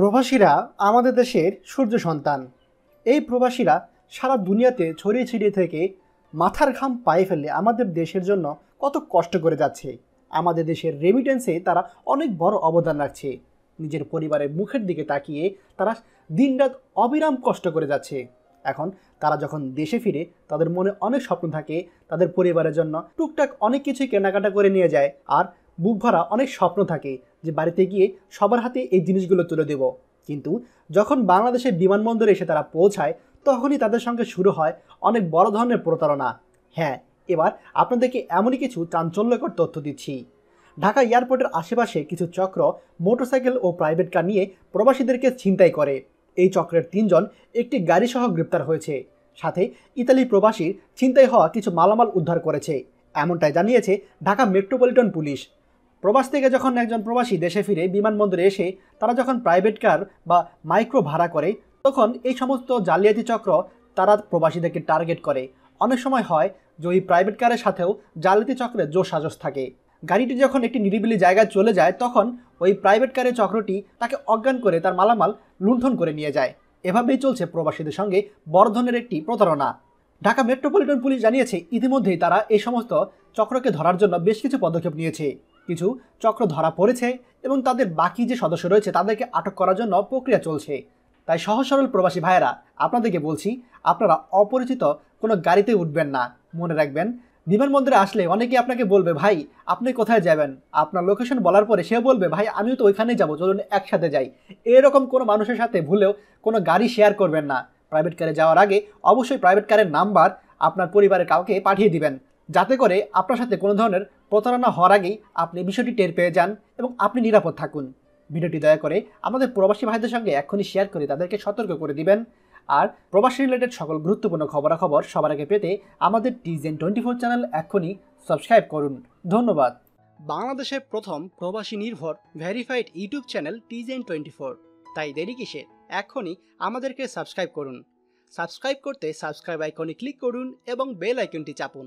প্রবাসীরা আমাদের দেশের সূর্য সন্তান। এই প্রবাসীরা সারা দুনিয়াতে ছড়িয়ে ছিটিয়ে থেকে মাথার ঘাম পায়ে ফেললে আমাদের দেশের জন্য কত কষ্ট করে যাচ্ছে। আমাদের দেশের রেমিটেন্সে তারা অনেক বড় অবদান রাখছে। নিজের পরিবারের মুখের দিকে তাকিয়ে তারা দিনরাত অবিরাম কষ্ট করে যাচ্ছে। এখন তারা যখন দেশে ফিরে, তাদের মনে অনেক স্বপ্ন থাকে, তাদের পরিবারের জন্য টুকটাক অনেক কিছুই কেনাকাটা করে নিয়ে যায়, আর বুক ভরা অনেক স্বপ্ন থাকে। যে বাড়িতে গিয়ে সবার হাতে এই জিনিসগুলো তুলে দেব। কিন্তু যখন বাংলাদেশের বিমানবন্দরে এসে তারা পৌঁছায়, তখনই তাদের সঙ্গে শুরু হয় অনেক বড় ধরনের প্রতারণা। হ্যাঁ এবার আপনাদেরকে এমনই কিছু চাঞ্চল্যকর তথ্য দিচ্ছি। ঢাকা এয়ারপোর্টের আশেপাশে কিছু চক্র মোটরসাইকেল ও প্রাইভেট কার নিয়ে প্রবাসীদেরকে ছিনতাই করে। এই চক্রের তিনজন একটি গাড়িসহ গ্রেপ্তার হয়েছে। সাথে ইতালি প্রবাসীর ছিনতাই হওয়া কিছু মালামাল উদ্ধার করেছে। এমনটাই জানিয়েছে ঢাকা মেট্রোপলিটন পুলিশ। প্রবাস থেকে যখন একজন প্রবাসী দেশে ফিরে বিমানবন্দরে এসে তারা যখন প্রাইভেট কার বা মাইক্রো ভাড়া করে, তখন এই সমস্ত জালিয়াতি চক্র তারা প্রবাসীদেরকে টার্গেট করে। অনেক সময় হয় যে ওই প্রাইভেট কারের সাথেও জালিয়াতি চক্রের জোর সাজস থাকে। গাড়িটি যখন একটি নিরিবিলি জায়গায় চলে যায়, তখন ওই প্রাইভেট কারের চক্রটি তাকে অজ্ঞান করে তার মালামাল লুণ্ঠন করে নিয়ে যায়। এভাবেই চলছে প্রবাসীদের সঙ্গে বড় ধরনের একটি প্রতারণা। ঢাকা মেট্রোপলিটন পুলিশ জানিয়েছে, ইতিমধ্যেই তারা এই সমস্ত চক্রকে ধরার জন্য বেশ কিছু পদক্ষেপ নিয়েছে। কিছু চক্র ধরা পড়েছে এবং তাদের বাকি যে সদস্য রয়েছে তাদেরকে আটক করার জন্য প্রক্রিয়া চলছে। তাই সহজ সরল প্রবাসী ভাইয়েরা, আপনাদেরকে বলছি, আপনারা অপরিচিত কোনো গাড়িতে উঠবেন না। মনে রাখবেন, বিমানবন্দরে আসলে অনেকে আপনাকে বলবে, ভাই, আপনি কোথায় যাবেন? আপনার লোকেশন বলার পরে সে বলবে, ভাই, আমিও তো ওইখানেই যাব, চলুন একসাথে যাই। এরকম কোনো মানুষের সাথে ভুলেও কোনো গাড়ি শেয়ার করবেন না। প্রাইভেট কারে যাওয়ার আগে অবশ্যই প্রাইভেট কারের নাম্বার আপনার পরিবারের কাউকে পাঠিয়ে দিবেন। যাতে করে আপনার সাথে কোনো ধরনের প্রতারণা হওয়ার আগেই আপনি বিষয়টি টের পেয়ে যান এবং আপনি নিরাপদ থাকুন। ভিডিওটি দয়া করে আমাদের প্রবাসী ভাইদের সঙ্গে এখনই শেয়ার করে তাদেরকে সতর্ক করে দিবেন। আর প্রবাসী রিলেটেড সকল গুরুত্বপূর্ণ খবরাখবর সবার আগে পেতে আমাদের টিজেন টোয়েন্টি ফোর চ্যানেল এখনই সাবস্ক্রাইব করুন। ধন্যবাদ। বাংলাদেশের প্রথম প্রবাসী নির্ভর ভেরিফাইড ইউটিউব চ্যানেল টিজেন টোয়েন্টি ফোর তাই দেরি কিসে এখনই আমাদেরকে সাবস্ক্রাইব করুন। সাবস্ক্রাইব করতে সাবস্ক্রাইব আইকনে ক্লিক করুন এবং বেল আইকনটি চাপুন।